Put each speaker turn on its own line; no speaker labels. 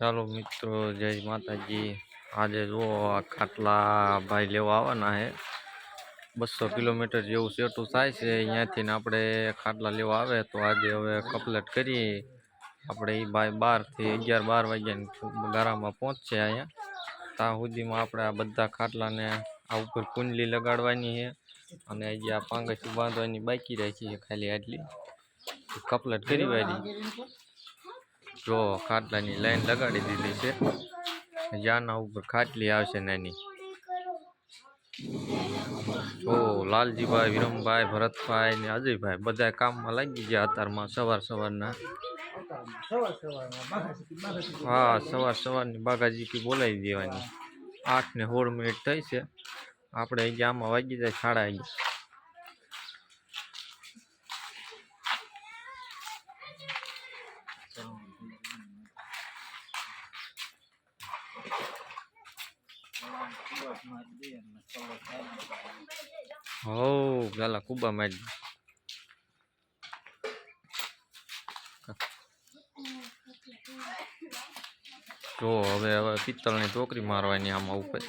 ચાલો મિત્રો જય માતાજી આજે જુઓ આ ખાટલા ભાઈ લેવા આવવાના છે બસો કિલોમીટર જેવું સેટું થાય છે અહીંયાથી ને આપણે ખાટલા લેવા આવે તો આજે હવે કપલેટ કરી આપણે એ ભાઈ બારથી અગિયાર બાર વાગ્યાની ગારામાં પહોંચશે અહીંયા ત્યાં સુધીમાં આપણે આ બધા ખાટલાને આ ઉપર કુંડલી લગાડવાની છે અને હજી આ પાંગસી બાંધવાની બાકી રાખી છે ખાલી આટલી કપલેટ કરી વાળી જો ખાટલાની લાઈન લગાડી દીધી છે. જાના ઉપર ખાટલી આવશે નાની. જો લાલજીભાઈ, વિરમભાઈ, ભરતભાઈ ને અજયભાઈ બધા કામમાં લાગી ગયા અત્યારમાં સવાર સવારના. હા, સવાર સવારની બાગાજીકી બોલાવી દેવાની. આઠ ને સોળ મિનિટ થઈ છે. આપણે અહીંયા આમાં વાગી જાય, સાડા અગિયાર હો gala kuba મારી. જો હવે હવે પિત્તળની ટોકરી મારવાની આમાં ઉપર.